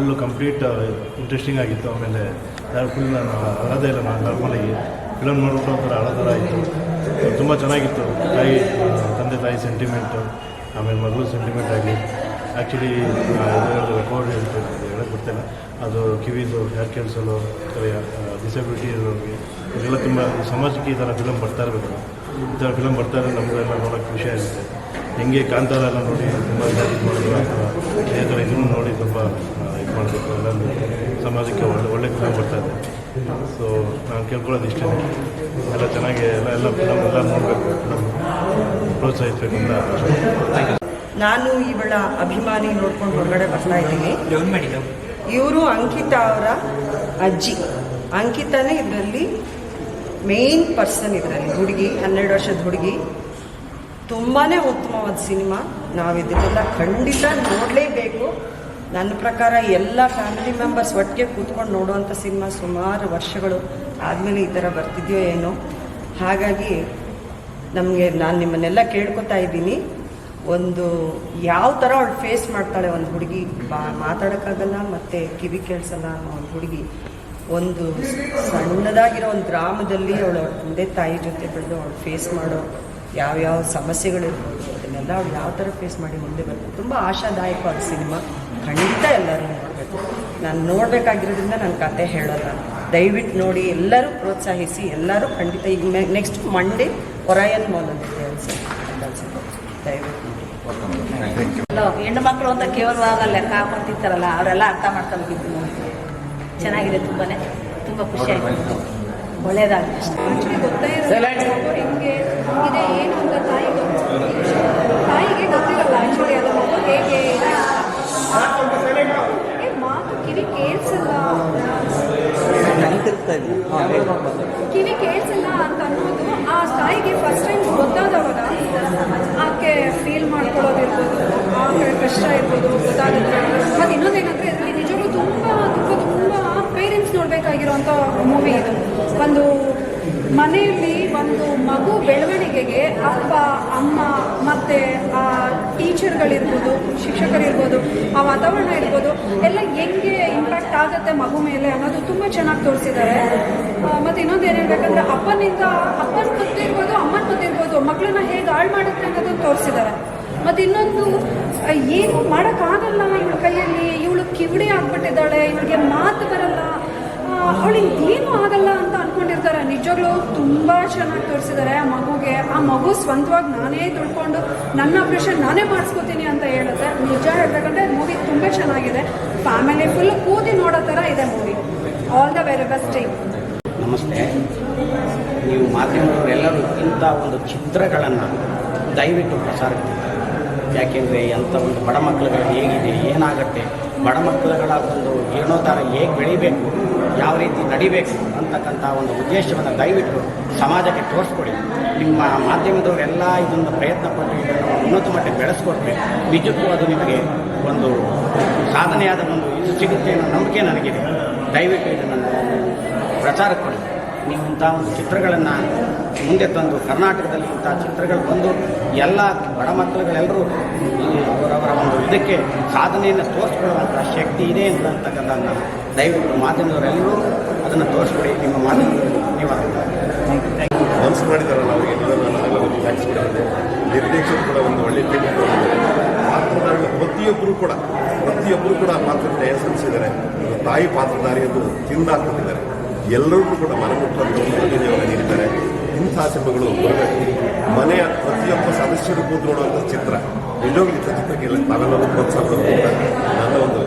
Full complete interesting ಆಗಿತ್ತು. ಆಮೇಲೆ full ನಾನು ಅಳದೇ ಇಲ್ಲ, ನಾನು ನಾರ್ಮಲಾಗಿ ಫಿಲಮ್ ನೋಡ್ಬಿಟ್ಟು ಒಂಥರ ಅಳೋ ಥರ ಆಯಿತು ತುಂಬ ಚೆನ್ನಾಗಿತ್ತು. ತಾಯಿ ತಂದೆ ತಾಯಿ ಸೆಂಟಿಮೆಂಟು ಆಮೇಲೆ ಮಗಳು ಸೆಂಟಿಮೆಂಟ್ ಆಗಲಿ ಆ್ಯಕ್ಚುಲಿ ರೆಕಾರ್ಡ್ ಹೇಳಕ್ಕೆ ಬರ್ತಿಲ್ಲ ಅದು ಕಿವಿದು ಹೇರ್ ಕೇಳಿಸಲು ಡಿಸಬಿಲಿಟಿ ಇರೋರಿಗೆ. ಇದೆಲ್ಲ ತುಂಬ ಸಮಾಜಕ್ಕೆ ಈ ಥರ ಫಿಲಮ್ ಬರ್ತಾ ಇರಬೇಕು. ಈ ಥರ ಫಿಲಮ್ ಬರ್ತಾ ಇದ್ರೆ ನಮಗೆಲ್ಲ ನೋಡೋಕ್ಕೆ ಖುಷಿ ಆಗುತ್ತೆ. ಹೆಂಗೆ ಕಾಂತಾರ ನೋಡಿ, ತುಂಬ ಇದು ಮಾಡಿದ್ರು ಆ ಥರ ಇದೇ ನೋಡಿ ಸ್ವಲ್ಪ ಇದು ಮಾಡಬೇಕು ಎಲ್ಲರೂ ಸಮಾಜಕ್ಕೆ ಒಳ್ಳೆ ಒಳ್ಳೆ ಫಿಲಮ್ ಬರ್ತಾ ಇದೆ. ಸೊ ನಾನು ಕೇಳ್ಕೊಳ್ಳೋದು ಇಷ್ಟೇ. ಎಲ್ಲ ಚೆನ್ನಾಗಿ ಎಲ್ಲ ಎಲ್ಲ ಫಿಲಮ್ ಎಲ್ಲ ನೋಡಬೇಕು. ಫಿಲಮ್ ಪ್ರೋತ್ಸಾಹಿಸಬೇಕು ಅಂತ ನಾನು ಇವಳ ಅಭಿಮಾನಿ ನೋಡ್ಕೊಂಡು ಹೊರಗಡೆ ಬರ್ತಾ ಇದ್ದೀನಿ. ಇವರು ಅಂಕಿತಾ ಅವರ ಅಜ್ಜಿ. ಅಂಕಿತಾನೇ ಇದರಲ್ಲಿ ಮೇನ್ ಪರ್ಸನ್ ಇದರಲ್ಲಿ. ಹುಡುಗಿ ಹನ್ನೆರಡು ವರ್ಷದ ಹುಡುಗಿ. ತುಂಬಾ ಉತ್ತಮವಾದ ಸಿನಿಮಾ. ನಾವು ಇದನ್ನೆಲ್ಲ ಖಂಡಿತ ನೋಡಲೇಬೇಕು. ನನ್ನ ಪ್ರಕಾರ ಎಲ್ಲ ಫ್ಯಾಮಿಲಿ ಮೆಂಬರ್ಸ್ ಒಟ್ಟಿಗೆ ಕೂತ್ಕೊಂಡು ನೋಡುವಂಥ ಸಿನಿಮಾ ಸುಮಾರು ವರ್ಷಗಳು ಆದಮೇಲೆ ಈ ಥರ ಬರ್ತಿದೆಯೋ ಏನೋ. ಹಾಗಾಗಿ ನಮಗೆ ನಾನು ನಿಮ್ಮನ್ನೆಲ್ಲ ಕೇಳ್ಕೊತಾ ಇದ್ದೀನಿ. ಒಂದು ಯಾವ ಥರ ಅವಳು ಫೇಸ್ ಮಾಡ್ತಾಳೆ ಒಂದು ಹುಡುಗಿ, ಬಾ ಮಾತಾಡೋಕ್ಕಾಗಲ್ಲ ಮತ್ತು ಕಿವಿ ಕೇಳಿಸಲ್ಲ ಅನ್ನೋ ಒಂದು ಹುಡುಗಿ. ಒಂದು ಸಣ್ಣದಾಗಿರೋ ಒಂದು ಗ್ರಾಮದಲ್ಲಿ ಅವಳು ಅವಳ ತಂದೆ ತಾಯಿ ಜೊತೆ ಬೆಳೆದು ಅವಳು ಫೇಸ್ ಮಾಡೋ ಯಾವ್ಯಾವ ಸಮಸ್ಯೆಗಳಿರ್ಬೋದು, ಅದನ್ನೆಲ್ಲ ಅವಳು ಯಾವ ಥರ ಫೇಸ್ ಮಾಡಿ ಮುಂದೆ ಬರ್ತಾರೆ ತುಂಬ ಆಶಾದಾಯಕವಾದ ಸಿನಿಮಾ ಖಂಡಿತ ಎಲ್ಲರೂ ನೋಡಬೇಕು. ನಾನು ನೋಡಬೇಕಾಗಿರೋದ್ರಿಂದ ನನ್ನ ಕತೆ ಹೇಳೋಲ್ಲ. ದಯವಿಟ್ಟು ನೋಡಿ ಎಲ್ಲರೂ ಪ್ರೋತ್ಸಾಹಿಸಿ ಎಲ್ಲರೂ ಖಂಡಿತ ಈಗ ನೆಕ್ಸ್ಟ್ ಮಂಡೇ ಒರಾಯನ್ ಮಾಲ್ ಅಂತ ದಯವಿಟ್ಟು ನೋಡಿ. ಅಲ್ಲ, ಹೆಣ್ಣು ಮಕ್ಕಳು ಅಂತ ಕೇವಲವಾಗ ಲೆಕ್ಕ ಹಾಕೊಂತಿರ್ತಾರಲ್ಲ ಅವರೆಲ್ಲ ಅರ್ಥ ಮಾಡ್ಕೊಬೇಕಿತ್ತು ನೋಡಿ. ಚೆನ್ನಾಗಿದೆ ತುಂಬಾನೇ. ತುಂಬ ಖುಷಿ ಆಯ್ತು. ಆಕ್ಚುಲಿ ಗೊತ್ತೇ ಹೆಂಗೆ ಇದೆ ಏನು ಅಂತ ತಾಯಿಗೆ ತಾಯಿಗೆ ಗೊತ್ತಿರಲ್ಲ ಆಕ್ಚುಲಿ ಅದು ಮಗು ಹೇಗೆ ಮಾತು ಕಿವಿ ಕೇಳಿಸಲ್ಲ. ಕಿವಿ ಕೇಳಿಸಲ್ಲ ಅಂತ ಅನ್ನೋದು ಆ ತಾಯಿಗೆ ಫಸ್ಟ್ ಟೈಮ್ ಗೊತ್ತಾದವಾಗ ಆಕೆ ಫೀಲ್ ಮಾಡ್ಕೊಳ್ಳೋದಿರ್ಬೋದು, ಆ ಕಡೆ ಕಷ್ಟ ಇರ್ಬೋದು, ಗೊತ್ತಾಗುತ್ತೆ. ಮತ್ತು ಇನ್ನೊಂದೇನಂದ್ರೆ ಇದರಲ್ಲಿ ತುಂಬಾ ತುಂಬ ತುಂಬ ತುಂಬ ಪೇರೆಂಟ್ಸ್ ನೋಡಬೇಕಾಗಿರೋಂಥ ಮೂವಿ ಇದು. ಒಂದು ಮನೆಯಲ್ಲಿ ಒಂದು ಮಗು ಬೆಳವಣಿಗೆಗೆ ಅಪ್ಪ, ಅಮ್ಮ ಮತ್ತು, ಆ, ಟೀಚರ್ಗಳಿರ್ಬೋದು, ಶಿಕ್ಷಕರಿರ್ಬೋದು, ಆ ವಾತಾವರಣ ಇರ್ಬೋದು, ಎಲ್ಲ ಹೆಂಗೆ ಇಂಪ್ಯಾಕ್ಟ್ ಆಗುತ್ತೆ ಮಗು ಮೇಲೆ ಅನ್ನೋದು ತುಂಬ ಚೆನ್ನಾಗಿ ತೋರಿಸಿದ್ದಾರೆ. ಮತ್ತು ಇನ್ನೊಂದು ಏನು ಹೇಳ್ಬೇಕಂದ್ರೆ ಅಪ್ಪನಿಂದ, ಅಪ್ಪನ ಗೊತ್ತಿರ್ಬೋದು, ಅಮ್ಮನ ಗೊತ್ತಿರ್ಬೋದು ಮಕ್ಕಳನ್ನ ಹೇಗೆ ಹಾಳು ಮಾಡುತ್ತೆ ಅನ್ನೋದನ್ನು ತೋರಿಸಿದ್ದಾರೆ. ಮತ್ತು ಇನ್ನೊಂದು ಏನು ಮಾಡೋಕ್ಕಾಗಲ್ಲ ಇವಳ ಕೈಯಲ್ಲಿ, ಇವಳು ಕಿವಿಡಿ ಆಗ್ಬಿಟ್ಟಿದ್ದಾಳೆ, ಇವಳಿಗೆ ಮಾತು ಬರಲ್ಲ. ಅವಳಿಗೆ ಏನು ಆಗಲ್ಲ ಅಂತ ಅನ್ಕೊಂಡಿರ್ತಾರೆ ನಿಜವಾಗ್ಲೂ ತುಂಬ ಚೆನ್ನಾಗಿ ತೋರಿಸಿದ್ದಾರೆ. ಆ ಮಗುಗೆ, ಆ ಮಗು ಸ್ವಂತವಾಗಿ ನಾನೇ ತಿಳ್ಕೊಂಡು ನನ್ನ ಆಪ್ರೇಷನ್ ನಾನೇ ಮಾಡಿಸ್ಕೋತೀನಿ ಅಂತ ಹೇಳುತ್ತೆ. ನಿಜ ಹೇಳ್ಬೇಕಂದ್ರೆ ಮೂವಿ ತುಂಬ ಚೆನ್ನಾಗಿದೆ. ಫ್ಯಾಮಿಲಿ ಫುಲ್ ಕೂದಿ ನೋಡೋ ಥರ ಇದೆ movie all the very best ನಮಸ್ತೆ. ನೀವು ಮಾಧ್ಯಮದವರೆಲ್ಲರೂ ಇಂಥ ಒಂದು ಚಿತ್ರಗಳನ್ನು ದಯವಿಟ್ಟು ಪ್ರಸಾರ. ಯಾಕೆಂದರೆ ಎಂಥ ಒಂದು ಬಡ ಮಕ್ಕಳುಗಳು ಹೇಗಿದೆ, ಏನಾಗುತ್ತೆ? ಬಡ ಮಕ್ಕಳುಗಳ ಒಂದು ಥರ ಹೇಗೆ ಬೆಳಿಬೇಕು? ಯಾವ ರೀತಿ ನಡಿಬೇಕು ಅಂತಕ್ಕಂಥ ಒಂದು ಉದ್ದೇಶವನ್ನು ದಯವಿಟ್ಟು ಸಮಾಜಕ್ಕೆ ತೋರಿಸ್ಕೊಡಿ. ನಿಮ್ಮ ಮಾಧ್ಯಮದವರೆಲ್ಲ ಇದೊಂದು ಪ್ರಯತ್ನ ಪಟ್ಟು ಇದನ್ನು ಉನ್ನತ ಮಟ್ಟಕ್ಕೆ ಬೆಳೆಸ್ಕೊಟ್ರೆ ನಿಜಕ್ಕೂ ಅದು ನಿಮಗೆ ಒಂದು ಸಾಧನೆಯಾದ ಒಂದು ಇದು ಸಿಗುತ್ತೆ ಅನ್ನೋ ನಂಬಿಕೆ ನನಗಿದೆ. ದಯವಿಟ್ಟು ಇದನ್ನು ಪ್ರಚಾರ ಕೊಡಿ. ನೀವು ಇಂಥ ಒಂದು ಚಿತ್ರಗಳನ್ನು ಮುಂದೆ ತಂದು ಕರ್ನಾಟಕದಲ್ಲಿ ಇಂಥ ಚಿತ್ರಗಳು ಬಂದು ಎಲ್ಲ ಬಡ ಮಕ್ಕಳುಗಳೆಲ್ಲರೂ ಒಂದು ಇದಕ್ಕೆ ಸಾಧನೆಯನ್ನು ತೋರಿಸ್ಕೊಳ್ಳುವಂಥ ಶಕ್ತಿ ಇದೆ ಅಂತಕ್ಕಂಥದ್ದನ್ನು ದಯವಿಟ್ಟು ಮಾಧ್ಯಮದವರೆಲ್ಲರೂ ಅದನ್ನು ತೋರಿಸ್ಕೊಡಿ ನಿಮ್ಮ ಮಾತು ನೀವು ಮನಸ್ಸು ಮಾಡಿದಾರಲ್ಲ ಅವರಿಗೆ? ಥ್ಯಾಂಕ್ಸ್ ಕೊಡೋದು, ನಿರ್ದೇಶಕರು ಕೂಡ ಒಂದು ಒಳ್ಳೆ ಟೀಮ್ ಪಾತ್ರಧಾರಿಗಳು ಪ್ರತಿಯೊಬ್ಬರು ಕೂಡ ಪ್ರತಿಯೊಬ್ಬರು ಕೂಡ ಪಾತ್ರಕ್ಕೆ ಹೆಸರಿಸಿದ್ದಾರೆ ತಾಯಿ ಪಾತ್ರಧಾರಿಯನ್ನು ತಿಂದಾಕೊಂಡಿದ್ದಾರೆ ಎಲ್ಲರಿಗೂ ಕೂಡ ಅಭಿನಯವನ್ನು ನೀಡಿದ್ದಾರೆ. ಸಿನಿಮಾಗಳು ಬರಬೇಕು. ಮನೆಯ ಪ್ರತಿಯೊಬ್ಬ ಸದಸ್ಯರು ಕೂತ್ಕೊಳ್ಳುವಂಥ ಚಿತ್ರ. ಎಲ್ಲೋಗಿ ಚಿತ್ರಕ್ಕೆ ತಾವೆಲ್ಲರೂ ಪ್ರೋತ್ಸಾಹ ನನ್ನ ಒಂದು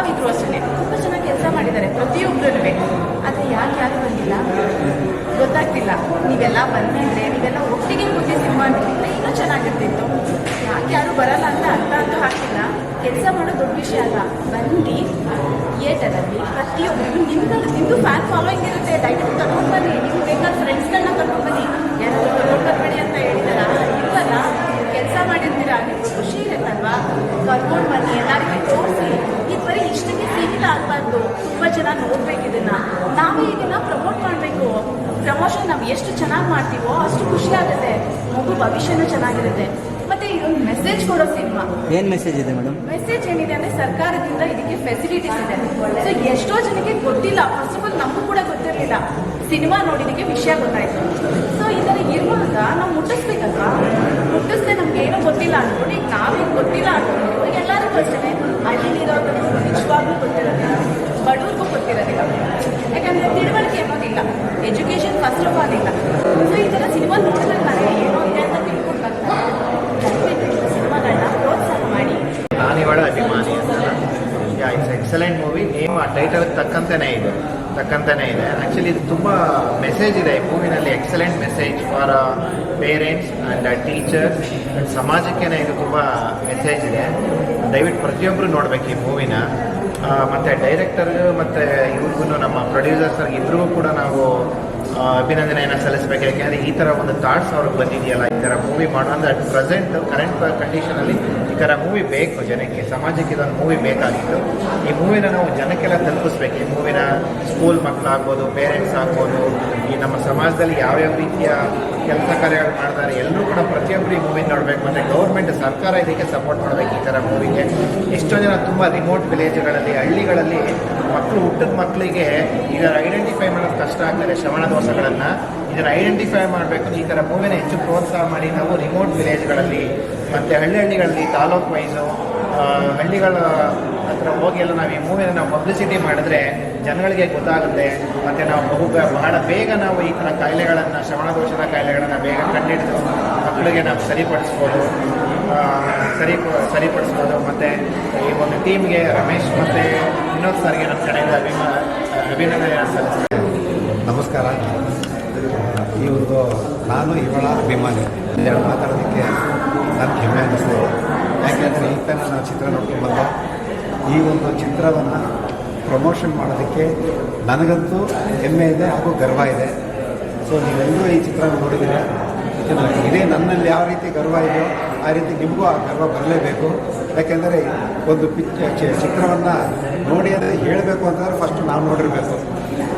ಕಲಾವಿದರು ಅಷ್ಟೇ ತುಂಬ ಚೆನ್ನಾಗಿ ಕೆಲಸ ಮಾಡಿದ್ದಾರೆ. ಪ್ರತಿಯೊಬ್ಬರೂ ಅದು ಯಾಕೆ ಯಾರು ಬಂದಿಲ್ಲ? ಗೊತ್ತಾಗ್ತಿಲ್ಲ. ನೀವೆಲ್ಲ ಬಂದಿದ್ರೆ, ನೀವೆಲ್ಲ ಒಟ್ಟಿಗೆ ಕೂತಿ ಸಿನಿಮಾ ನೋಡಿದ್ರೆ ಇನ್ನೂ ಚೆನ್ನಾಗಿರ್ತಿತ್ತು. ಯಾಕೆ ಯಾರು ಬರಲ್ಲ ಅಂತ ಅರ್ಥ ಅಂತೂ ಹಾಕಿಲ್ಲ ಕೆಲಸ ಮಾಡೋ ದೊಡ್ಡ ವಿಷಯ ಅಲ್ಲ. ಬನ್ನಿ ಥಿಯೇಟರಲ್ಲಿ ಪ್ರತಿಯೊಬ್ಬರಿಗೂ ನಿಮ್ಮ ನಿಮ್ಮದು ಫ್ಯಾನ್ ಫಾಲೋಯಿಂಗ್ ಇರುತ್ತೆ. ಡೈರೆಕ್ಟ್ ತಗೊಂಡು ಬನ್ನಿ. ನೀವು ಬೇಕಾದ ಫ್ರೆಂಡ್ಸ್ಗಳನ್ನ ಕರ್ಕೊಂಡು ಬನ್ನಿ. ಯಾರು ತಗೊಂಡು ಬರಬೇಡಿ ಅಂತ ಹೇಳ್ತಾರ ಇಲ್ಲ ಕೆಲಸ ಮಾಡಿರ್ತೀರ? ಖುಷಿ ಇರುತ್ತಲ್ವಾ? ಕರ್ಕೊಂಡು ಬನ್ನಿ. ಎಲ್ಲರಿಗೂ ಒಂದು ತುಂಬ ಜನ ನೋಡ್ಬೇಕು ಇದನ್ನ. ನಾವೇ ಇದನ್ನ ಪ್ರಮೋಟ್ ಮಾಡಬೇಕು. ಪ್ರಮೋಷನ್ ನಾವು ಎಷ್ಟು ಚೆನ್ನಾಗಿ ಮಾಡ್ತೀವೋ ಅಷ್ಟು ಖುಷಿ ಆಗುತ್ತೆ. ಮಗು ಭವಿಷ್ಯನೂ ಚೆನ್ನಾಗಿರುತ್ತೆ. ಮತ್ತೆ ಇದೊಂದು ಮೆಸೇಜ್ ಕೊಡೋ ಸಿನಿಮಾ. ಏನ್ ಮೆಸೇಜ್ ಇದೆ ಮೇಡಮ್ ಮೆಸೇಜ್ ಏನಿದೆ ಅಂದ್ರೆ ಸರ್ಕಾರದಿಂದ ಇದಕ್ಕೆ ಫೆಸಿಲಿಟೀಸ್ ಇದೆ. ಸೊ ಎಷ್ಟೋ ಜನಕ್ಕೆ ಗೊತ್ತಿಲ್ಲ. ಫಸ್ಟ್ ಆಫ್ ಆಲ್ ನಮಗೂ ಕೂಡ ಗೊತ್ತಿರಲಿಲ್ಲ. ಸಿನಿಮಾ ನೋಡಿದಕ್ಕೆ ವಿಷಯ ಗೊತ್ತಾಯ್ತು. ಸೊ ಈ ಇರುವಾಗ ನಮ್ಮ ಮೆಸೇಜ್ ಇದೆ. ಈ ಮೂವಿನಲ್ಲಿ excellent message for parents and teachers ಸಮಾಜಕ್ಕೇನೆ ಇದು ತುಂಬ ಮೆಸೇಜ್ ಇದೆ. ದಯವಿಟ್ಟು ಪ್ರತಿಯೊಬ್ಬರು ನೋಡ್ಬೇಕು ಈ ಮೂವಿನ. ಮತ್ತು ಡೈರೆಕ್ಟರ್ಗೂ ಮತ್ತು ಇವ್ರಿಗೂ ನಮ್ಮ ಪ್ರೊಡ್ಯೂಸರ್ಸ್ ಇಬ್ಬರಿಗೂ ಕೂಡ ನಾವು ಅಭಿನಂದನೆಯನ್ನು ಸಲ್ಲಿಸಬೇಕು. ಯಾಕೆಂದರೆ ಈ ಥರ ಒಂದು ಥಾಟ್ಸ್ ಅವ್ರಿಗೆ ಬಂದಿದೆಯಲ್ಲ, ಈ ಥರ ಮೂವಿ ಮಾಡೋ ಅಂದರೆ ಅಟ್ ಪ್ರೆಸೆಂಟ್ ಕರೆಂಟ್ ಕಂಡೀಷನಲ್ಲಿ ಥರ ಮೂವಿ ಬೇಕು ಜನಕ್ಕೆ, ಸಮಾಜಕ್ಕೆ ಇದೊಂದು ಮೂವಿ ಬೇಕಾಗಿತ್ತು. ಈ ಮೂವಿನ ನಾವು ಜನಕ್ಕೆಲ್ಲ ತಲುಪಿಸ್ಬೇಕು. ಈ ಮೂವಿನ ಸ್ಕೂಲ್ ಮಕ್ಕಳಾಗ್ಬೋದು ಪೇರೆಂಟ್ಸ್ ಆಗ್ಬೋದು ಈ ನಮ್ಮ ಸಮಾಜದಲ್ಲಿ ಯಾವ್ಯಾವ ರೀತಿಯ ಕೆಲಸ ಕಾರ್ಯಗಳು ಮಾಡ್ತಾರೆ, ಎಲ್ಲರೂ ಕೂಡ ಪ್ರತಿಯೊಬ್ಬರು ಈ ಮೂವಿ ನೋಡಬೇಕು. ಮತ್ತು ಗೌರ್ಮೆಂಟ್ ಸರ್ಕಾರ ಇದಕ್ಕೆ ಸಪೋರ್ಟ್ ಮಾಡಬೇಕು ಈ ಥರ ಮೂವಿಗೆ ಎಷ್ಟೋ ಜನ ತುಂಬ ರಿಮೋಟ್ ವಿಲೇಜ್ಗಳಲ್ಲಿ ಹಳ್ಳಿಗಳಲ್ಲಿ ಮಕ್ಕಳು ಹುಟ್ಟಿದ ಮಕ್ಕಳಿಗೆ ಇದನ್ನು ಐಡೆಂಟಿಫೈ ಮಾಡೋದು ಕಷ್ಟ ಆಗ್ತಾರೆ ಶ್ರವಣ ದೋಷಗಳನ್ನು. ಇದನ್ನು ಐಡೆಂಟಿಫೈ ಮಾಡಬೇಕು, ಈ ಥರ ಮೂವಿನ ಹೆಚ್ಚು ಪ್ರೋತ್ಸಾಹ ಮಾಡಿ ನಾವು ರಿಮೋಟ್ ವಿಲೇಜ್ಗಳಲ್ಲಿ ಮತ್ತು ಹಳ್ಳಿ ಹಳ್ಳಿಗಳಲ್ಲಿ ತಾಲೂಕು ವೈಸು ಹಳ್ಳಿಗಳ ಹತ್ರ ಹೋಗಿ ಎಲ್ಲ ನಾವು ಈ ಮೂವಿನ ನಾವು ಪಬ್ಲಿಸಿಟಿ ಮಾಡಿದ್ರೆ ಜನಗಳಿಗೆ ಗೊತ್ತಾಗುತ್ತೆ. ಮತ್ತು ನಾವು ಬಹು ಬಹಳ ಬೇಗ ನಾವು ಈ ಥರ ಕಾಯಿಲೆಗಳನ್ನು, ಶ್ರವಣ ದೋಷದ ಕಾಯಿಲೆಗಳನ್ನು ಬೇಗ ಕಂಡಿಡಿದು ಮಕ್ಕಳಿಗೆ ನಾವು ಸರಿಪಡಿಸ್ಬೋದು. ಸರಿ ಸರಿಪಡಿಸ್ಬೋದು. ಮತ್ತು ಈ ಒಂದು ಟೀಮ್ಗೆ ರಮೇಶ್ ಮತ್ತು ವಿನೋದ್ ಸರ್ಗೆ ನಮ್ಮ ಕಡೆಯಿಂದ ಅಭಿಮಾನ ಅಭಿನಂದನೆ ಸಲ್ಲಿಸ್ತೇನೆ. ನಮಸ್ಕಾರ. ಈ ಒಂದು, ನಾನು ಇವಳ ಅಭಿಮಾನಿ. ಎರಡು ಮಾತಾಡೋದಕ್ಕೆ ನನಗೆ ಹೆಮ್ಮೆ ಅನ್ನಿಸ್ತೇನೆ ಯಾಕೆಂದರೆ ಈ ನಾನು ಚಿತ್ರ ನೋಡ್ಕೊಂಡು ಬಂದೆ. ಈ ಒಂದು ಚಿತ್ರವನ್ನು ಪ್ರಮೋಷನ್ ಮಾಡೋದಕ್ಕೆ ನನಗಂತೂ ಹೆಮ್ಮೆ ಇದೆ ಹಾಗೂ ಗರ್ವ ಇದೆ. ಸೊ ನೀವೆಲ್ಲರೂ ಈ ಚಿತ್ರ ಯಾಕೆಂದರೆ ಇದೇ ನನ್ನಲ್ಲಿ ಯಾವ ರೀತಿ ಗರ್ವ ಇದೆಯೋ ಆ ರೀತಿ ನಿಮಗೂ ಆ ಗರ್ವ ಬರಲೇಬೇಕು. ಯಾಕೆಂದರೆ ಒಂದು ಪಿಕ್ ಚಿತ್ರವನ್ನು ನೋಡಿ ಅಂತ ಹೇಳಬೇಕು ಅಂತಂದರೆ ಫಸ್ಟ್ ನಾವು ನೋಡಿರಬೇಕು.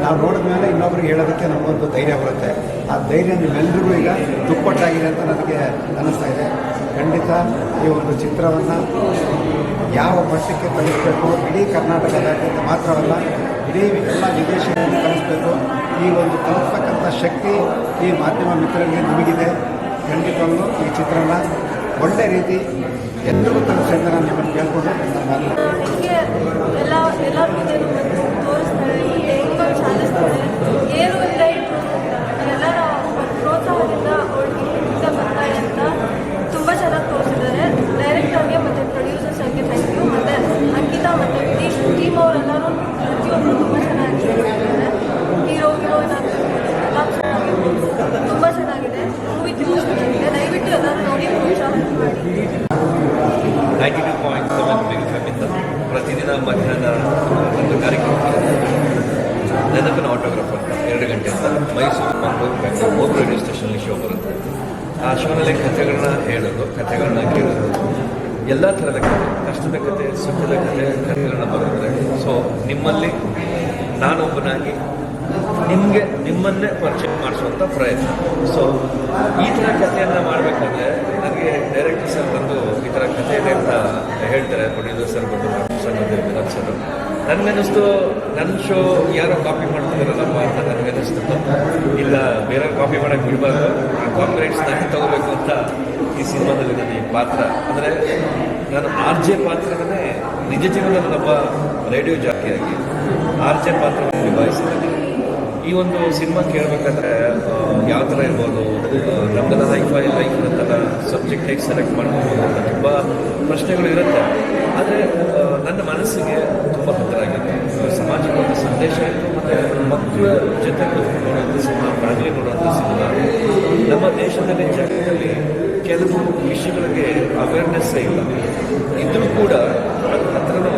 ನಾವು ನೋಡಿದ ಮೇಲೆ ಇನ್ನೊಬ್ರಿಗೆ ಹೇಳೋದಕ್ಕೆ ನಮಗೊಂದು ಧೈರ್ಯ ಬರುತ್ತೆ. ಆ ಧೈರ್ಯ ನಿಮ್ಮೆಲ್ಲರಿಗೂ ಈಗ ದುಪ್ಪಟ್ಟಾಗಿದೆ ಅಂತ ನನಗೆ ಅನ್ನಿಸ್ತಾ ಇದೆ. ಖಂಡಿತ ಈ ಒಂದು ಚಿತ್ರವನ್ನು ಯಾವ ಮಟ್ಟಕ್ಕೆ ತಲುಪಬೇಕು? ಇಡೀ ಕರ್ನಾಟಕದಾದ್ಯಂತ ಮಾತ್ರವಲ್ಲ, ಇಡೀ ಎಲ್ಲ ವಿದೇಶಗಳಲ್ಲಿ ಕಲಿಸ್ಬೇಕು ಈ ಒಂದು ತಲುಪತಕ್ಕಂಥ ಶಕ್ತಿ ಈ ಮಾಧ್ಯಮ ಮಿತ್ರರಿಗೆ ನಿಮಗಿದೆ. ಖಂಡಿತವಾಗ್ಲೂ ಈ ಚಿತ್ರನ ಒಳ್ಳೆ ರೀತಿ ಎಲ್ಲರೂ ತಲುಪಿಸಿ ಅಂತ ನಾನು ನಿಮ್ಮನ್ನು ಕೇಳ್ಕೊಂಡು ಎಲ್ಲ ಎಲ್ಲ ಮಧ್ಯಾಹ್ನ ಒಂದು ಕಾರ್ಯಕ್ರಮ ನೆನಪಿನ ಆಟೋಗ್ರಾಫರ್ ಎರಡು ಗಂಟೆಯಿಂದ ಮೈಸೂರು ಮಂಗಳೂರು, ಬೆಂಗಳೂರು ಮೂರು ರೇಡಿಯೋ ಸ್ಟೇಷನಲ್ಲಿ ಶೋ ಬರುತ್ತೆ. ಆ ಶೋನಲ್ಲಿ ಕಥೆಗಳನ್ನ ಹೇಳೋದು, ಕಥೆಗಳನ್ನ ಕೇಳೋದು, ಎಲ್ಲ ಥರದ ಕಥೆ, ಕಷ್ಟದ ಕಥೆ, ಸುಖದ ಕಥೆ, ಕಥೆಗಳನ್ನ ಬರುತ್ತೆ ಸೊ ನಿಮ್ಮಲ್ಲಿ ನಾನೊಬ್ಬನಾಗಿ ನಿಮಗೆ ನಿಮ್ಮನ್ನೇ ಪರಿಚಯ ಮಾಡಿಸುವಂಥ ಪ್ರಯತ್ನ. ಸೊ ಈ ಥರ ಕಥೆಯನ್ನು ಮಾಡಬೇಕಾದ್ರೆ ನನಗೆ ಡೈರೆಕ್ಟರ್ ಸರ್ ಬಂದು ಈ ಥರ ಕಥೆ ಇದೆ ಅಂತ ಹೇಳ್ತಾರೆ ಪ್ರೊಡ್ಯೂಸರ್ ಸರ್ ಬಂದು ಸರ್ ಬಂದು ವಿನೋದ್ ಸರ್ ನನಗನ್ನಿಸ್ತು ನನ್ನ ಶೋ ಯಾರೋ ಕಾಪಿ ಮಾಡ್ತಿದ್ದಾರಲ್ಲಪ್ಪ ಅಂತ ನನಗನ್ನಿಸ್ತು. ಇಲ್ಲ ಬೇರೆ ಕಾಪಿ ಮಾಡೋಕ್ಕೆ ಬಿಡಬಾರ್ದು. ಆ ಕಾಪಿ ರೈಟ್ಸ್ ನಾನು ತಗೋಬೇಕು ಅಂತ ಈ ಸಿನಿಮಾದಲ್ಲಿ ನನಗೆ ಪಾತ್ರ. ಅಂದರೆ, ನಾನು ಆರ್ ಜೆ ಪಾತ್ರವನ್ನೇ ನಿಜ ಜೀವನದಲ್ಲಿ ಒಬ್ಬ ರೇಡಿಯೋ ಜಾಕಿಯಾಗಿ ಆರ್ ಜೆ ಪಾತ್ರವನ್ನು ನಿಭಾಯಿಸಿದ್ದೀನಿ. ಈ ಒಂದು ಸಿನಿಮಾ ಕೇಳಬೇಕಾದ್ರೆ ಯಾವ ಥರ ಇರ್ಬೋದು? ನಮ್ಮ ನಮ್ದೆಲ್ಲ ಲೈಫ್ ಲೈಫ್ ಥರ ಸಬ್ಜೆಕ್ಟ್ ಹೇಗೆ ಸೆಲೆಕ್ಟ್ ಮಾಡ್ಬೋದು ಅಂತ ತುಂಬ ಪ್ರಶ್ನೆಗಳು ಇರುತ್ತೆ. ಆದರೆ ನನ್ನ ಮನಸ್ಸಿಗೆ ತುಂಬ ಹತ್ತಿರ ಆಗಿದೆ. ಆ, ಸಮಾಜಕ್ಕೆ ಒಂದು ಸಂದೇಶ ಇತ್ತು ಮತ್ತು ಮಕ್ಕಳ ಜೊತೆ ನೋಡುವಂಥ ಸಿನಿಮಾ ಫ್ಯಾಮಿಲಿ ನೋಡುವಂಥ ಸಿನಿಮಾ. ನಮ್ಮ ದೇಶದಲ್ಲಿ ಜಗತ್ತಲ್ಲಿ ಕೆಲವು ವಿಷಯಗಳಿಗೆ ಅವೇರ್ನೆಸ್ಸೇ ಇಲ್ಲ. ಇದ್ರೂ ಕೂಡ ಅದು ಹತ್ರನೂ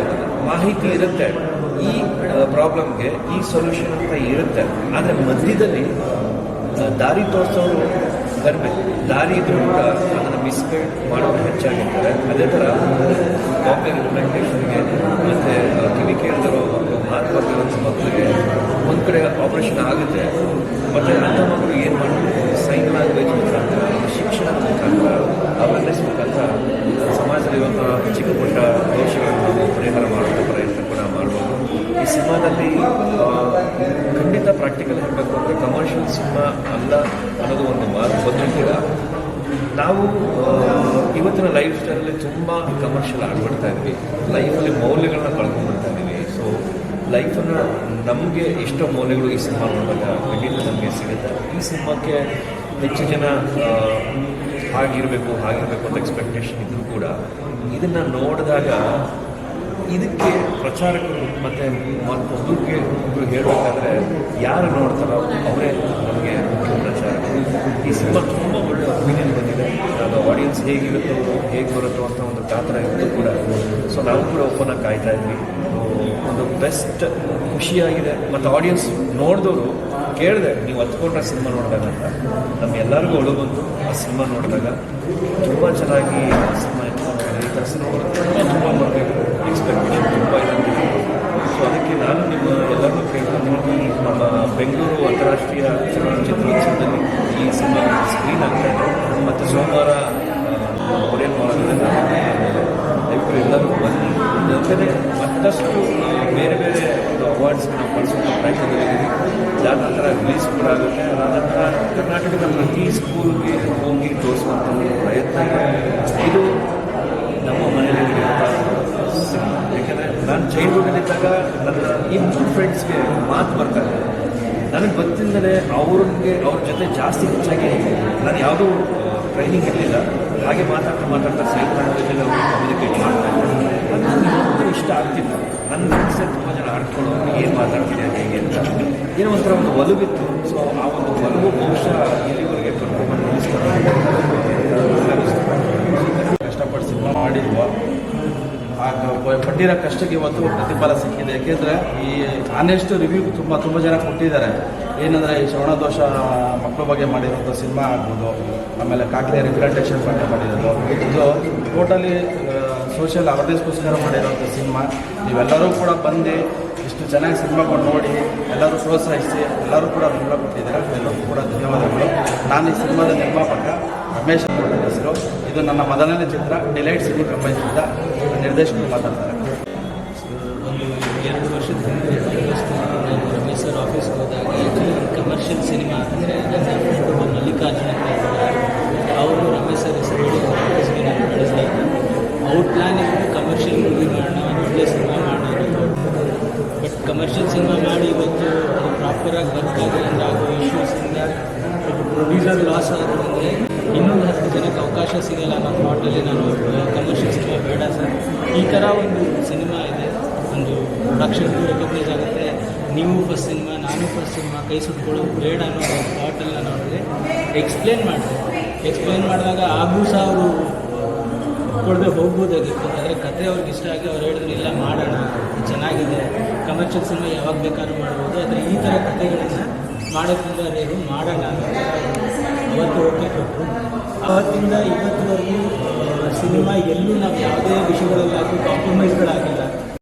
ಮಾಹಿತಿ ಇರುತ್ತೆ. ಈ ಪ್ರಾಬ್ಲಮ್ಗೆ ಈ ಸೊಲ್ಯೂಷನ್ ಅಂತ ಇರುತ್ತೆ. ಆದರೆ ಮಧ್ಯದಲ್ಲಿ ದಾರಿ ತೋರಿಸೋರು ಕಡಿಮೆ. ದಾರಿ ಇದ್ರೂ ಕೂಡ ಅದನ್ನು ಮಿಸ್ಗೈಡ್ ಮಾಡೋದು ಹೆಚ್ಚಾಗಿರ್ತಾರೆ. ಅದೇ ಥರ ಕಾಪಿಯರ್ ಇಂಪ್ಲಾಂಟೇಷನ್ಗೆ ಮತ್ತು ಕಿವಿ ಕೇಳಿದರೋ ಮಾರ್ಪಟ್ಟಿರೋ ಮಕ್ಕಳಿಗೆ ಒಂದು ಕಡೆ ಆಪರೇಷನ್ ಆಗುತ್ತೆ. ಬಟ್ ಅಂಥ ಮಕ್ಕಳು ಏನು ಮಾಡಬೇಕು? ಸೈನ್ ಲ್ಯಾಂಗ್ವೇಜ್ ಮುಖಾಂತರ, ಶಿಕ್ಷಣ ಮುಖಾಂತರ ಅವೇರ್ನೆಸ್ ಮುಖಾಂತರ ಸಮಾಜದಲ್ಲಿರುವಂಥ ಚಿಕ್ಕ ಪುಟ್ಟ ದೋಷಗಳನ್ನು ಪರಿಹಾರ ಮಾಡಬೇಕು ಈ ಸಿನಿಮಾದಲ್ಲಿ ಖಂಡಿತ ಪ್ರಾಕ್ಟಿಕಲ್ ಹೇಳಬೇಕು ಅಂದರೆ ಕಮರ್ಷಿಯಲ್ ಸಿನಿಮಾ ಅಲ್ಲ ಅನ್ನೋದು ಒಂದು ಮಾತು ಬಂದಿರ್ತೀರ. ನಾವು ಇವತ್ತಿನ ಲೈಫ್ ಸ್ಟೈಲಲ್ಲಿ ತುಂಬ ಕಮರ್ಷಿಯಲ್ ಆಗಿಬಿಡ್ತಾ ಇದ್ವಿ. ಲೈಫಲ್ಲಿ ಮೌಲ್ಯಗಳನ್ನ ಕಳ್ಕೊಂಡ್ಬಿಡ್ತಾ ಇದ್ದೀವಿ ಸೊ ಲೈಫನ್ನು ನಮಗೆ ಎಷ್ಟೋ ಮೌಲ್ಯಗಳು ಈ ಸಿನಿಮಾ ನೋಡಿದಾಗ ಖಂಡಿತ ನಮಗೆ ಸಿಗುತ್ತೆ. ಈ ಸಿನಿಮಾಕ್ಕೆ ಹೆಚ್ಚು ಜನ ಹಾಗಿರಬೇಕು ಹಾಗಿರಬೇಕು ಅಂತ ಎಕ್ಸ್ಪೆಕ್ಟೇಷನ್ ಇದ್ದರೂ ಕೂಡ ಇದನ್ನು ನೋಡಿದಾಗ ಇದಕ್ಕೆ ಪ್ರಚಾರಕರು ಮತ್ತು ಮತ್ತೊಬ್ಬರಿಗೆ ಒಬ್ಬರು ಹೇಳಬೇಕಾದ್ರೆ ಯಾರು ನೋಡ್ತಾರೋ ಅವರೇ ನಮಗೆ ಪ್ರಚಾರ ಈ ಸಿನಿಮಾ ತುಂಬ ಒಳ್ಳೆ ಒಪಿನಿಯನ್ ಬಂದಿದೆ. ಅದು ಆಡಿಯನ್ಸ್ ಹೇಗಿರುತ್ತೋ, ಹೇಗೆ ಬರುತ್ತೋ ಅಂತ ಒಂದು ಗಾತ್ರ ಇತ್ತು ಕೂಡ ಸೊ ನಾವು ಕೂಡ ಓಪನ್ ಆಗಿ ಕಾಯ್ತಾ ಇದ್ವಿ. ಒಂದು ಬೆಸ್ಟ್ ಖುಷಿಯಾಗಿದೆ. ಮತ್ತು ಆಡಿಯನ್ಸ್ ನೋಡಿದವರು ಕೇಳಿದೆ, ನೀವು ಹತ್ಕೊಂಡ್ರೆ ಸಿನಿಮಾ ನೋಡಿದಾಗ ಅಂತ. ನಮ್ಮೆಲ್ಲರಿಗೂ ಒಳು ಬಂತು ಆ ಸಿನಿಮಾ ನೋಡಿದಾಗ ತುಂಬ ಚೆನ್ನಾಗಿ ಸಿನಿಮಾ ಇತ್ತು ಈ ಥರ ಸಿನಿಮಾ ತುಂಬ ಮಾಡಬೇಕು ಎಕ್ಸ್ಪೆಕ್ಟೇಷನ್ ತುಂಬ ಇದೆ ಸೊ ಅದಕ್ಕೆ ನಾನು ನಿಮ್ಮ ಎಲ್ಲರಿಗೂ ಕೇಳ್ಕೊಂಡು ನಮ್ಮ ಬೆಂಗಳೂರು ಅಂತಾರಾಷ್ಟ್ರೀಯ ಚಲನಚಿತ್ರೋತ್ಸವದಲ್ಲಿ ಈ ಸಿನಿಮಾ ಸ್ಕ್ರೀನ್ ಆಗ್ತಾ ಇದೆ. ಮತ್ತು ಸೋಮವಾರ ಜೊತೆಗೆ ಮತ್ತಷ್ಟು ಬೇರೆ ಬೇರೆ ಅವಾರ್ಡ್ಸ್ಗೆ ನಾವು ಕಳಿಸೋಕೆ ಪ್ರಯತ್ನದಲ್ಲಿದ್ದೀವಿ. ಅದಾದ ನಂತರ ರಿಲೀಸ್ ಕೂಡ ಆಗುತ್ತೆ. ಅದಾದ ನಂತರ ಕರ್ನಾಟಕದ ಪ್ರತಿ ಸ್ಕೂಲ್ಗೆ ಹೋಗಿ ತೋರಿಸುವಂಥ ಒಂದು ಪ್ರಯತ್ನ ಇದೆ. ನಮ್ಮ ಮನೆಯಲ್ಲಿ ಯಾಕೆಂದರೆ ನಾನು ಚೈಲ್ಡ್ಹುಡ್ನಲ್ಲಿದ್ದಾಗ ನನ್ನ ಇಬ್ಬರು ಫ್ರೆಂಡ್ಸ್ಗೆ ಮಾತು ಬರ್ತಾರೆ ನನಗೆ ಗೊತ್ತಿಲ್ಲದೆ ಅವ್ರಿಗೆ ಅವ್ರ ಜೊತೆ ಜಾಸ್ತಿ ಹೆಚ್ಚಾಗಿ ನಾನು ಯಾವುದೂ ಟ್ರೈನಿಂಗ್ ಇರಲಿಲ್ಲ. ಹಾಗೆ ಮಾತಾಡ್ತಾ ಮಾತಾಡ್ತಾ ಸೈನ್ ಲ್ಯಾಂಗ್ವೇಜಲ್ಲಿ ಅವರು ಕಮ್ಯುನಿಕೇಟ್ ಮಾಡ್ತಾ ಇದ್ದಾರೆ ಯಾವತ್ತೂ ಇಷ್ಟ ಆಗ್ತಿತ್ತು ನನ್ನ ಫ್ರೆಂಡ್ಸೇ ತುಂಬ ಜನ ಆಡ್ಕೊಳ್ಳೋರು ಏನು ಮಾತಾಡ್ತಿದ್ಯಾ ಹೇಗೆ ಅಂತ ಏನೋ ಒಂಥರ ಒಂದು ಒಲವಿತ್ತು ಸೊ ಆ ಒಂದು ಒಲವು ಬಹುಶಃ ಇಲ್ಲಿವರೆಗೆ ಕರ್ಕೊಂಡು ನಿಲ್ಲಿಸ್ತಾರೆ ಕಷ್ಟಪಟ್ಟು ಸಿನಿಮಾ ಮಾಡಿಲ್ವೋ ಆ ಪಟ್ಟಿರೋ ಕಷ್ಟಕ್ಕೆ ಇವತ್ತು ಪ್ರತಿಫಲ ಸಿಕ್ಕಿದೆ ಯಾಕೆಂದರೆ ಈ ಆನೆಸ್ಟ್ ರಿವ್ಯೂ ತುಂಬ ತುಂಬ ಜನ ಕೊಟ್ಟಿದ್ದಾರೆ ಏನಂದರೆ ಈ ಶ್ರವಣದೋಷ ಮಕ್ಕಳ ಬಗ್ಗೆ ಮಾಡಿರೋಂಥ ಸಿನಿಮಾ ಆಗ್ಬೋದು ಆಮೇಲೆ ಕಾಕ್ಲೆ ರಿಪ್ರೆಂಟೇಷನ್ ಬಗ್ಗೆ ಮಾಡಿರೋದು ಇದು ಟೋಟಲಿ ಸೋಷಿಯಲ್ ಅವೇರ್ನೆಸ್ಗೋಸ್ಕರ ಮಾಡಿರೋಂಥ ಸಿನಿಮಾ. ನೀವೆಲ್ಲರೂ ಕೂಡ ಬಂದು ಇಷ್ಟು ಚೆನ್ನಾಗಿ ಸಿನಿಮಾಗಳು ನೋಡಿ, ಎಲ್ಲರೂ ಪ್ರೋತ್ಸಾಹಿಸಿ, ಎಲ್ಲರೂ ಕೂಡ ಬೆಂಬಲ ಕೊಟ್ಟಿದ್ದೀರಾ ಎಲ್ಲರಿಗೂ ಕೂಡ ಧನ್ಯವಾದಗಳು. ನಾನು ಈ ಸಿನಿಮಾದ ನಿರ್ಮಾಪಕ ರಮೇಶ್ ಹೆಸರು. ಇದು ನನ್ನ ಮೊದಲನೇ ಚಿತ್ರ, ಡಿಲೈಟ್ ಸಿನಿ ಕಂಪನಿಯಿಂದ ನಿರ್ದೇಶಕರು ಮಾತಾಡ್ತಾರೆ. ಥರ ಒಂದು ಸಿನಿಮಾ ಇದೆ. ಒಂದು ಪ್ರೊಡಕ್ಷನ್ಗೂ ರೆಕಗ್ನೈಸ್ ಆಗುತ್ತೆ. ನೀವು ಫಸ್ಟ್ ಸಿನಿಮಾ, ನಾನು ಫಸ್ಟ್ ಸಿನಿಮಾ, ಕೈ ಸುಟ್ಕೊಳ್ಳೋದು ಬೇಡ ಅನ್ನೋ ಒಂದು ಥಾಟಲ್ಲಿ ನಾನು ಅವ್ರಿಗೆ ಎಕ್ಸ್ಪ್ಲೇನ್ ಮಾಡಿದೆ ಎಕ್ಸ್ಪ್ಲೇನ್ ಮಾಡಿದಾಗ ಆಗೂ ಸಹ ಅವರು ಕೊಡದೆ ಹೋಗ್ಬೋದಾಗಿತ್ತು. ಆದರೆ ಕತೆ ಅವ್ರಿಗೆ ಇಷ್ಟ ಆಗಿ ಅವ್ರು ಹೇಳಿದ್ರು, ಇಲ್ಲ, ಮಾಡೋಣ. ಚೆನ್ನಾಗಿದೆ. ಕಮರ್ಷಿಯಲ್ ಸಿನಿಮಾ ಯಾವಾಗ ಬೇಕಾದ್ರೂ ಮಾಡ್ಬೋದು. ಆದರೆ ಈ ಥರ ಕತೆಗಳನ್ನು ಮಾಡೋದ್ರಿಂದ ರೇರು ಮಾಡೋಣ ಇವತ್ತು ಓಕೆ ಕೊಟ್ಟರು ಅವತ್ತಿಂದ ಇವತ್ತುವರೆಗೂ ಸಿನಿಮಾ ಎಲ್ಲೂ ನಾವು ಯಾವುದೇ ವಿಷಯಗಳಲ್ಲಾದರೂ ಕಾಂಪ್ರಮೈಸ್ಗಳಾಗಿಲ್ಲ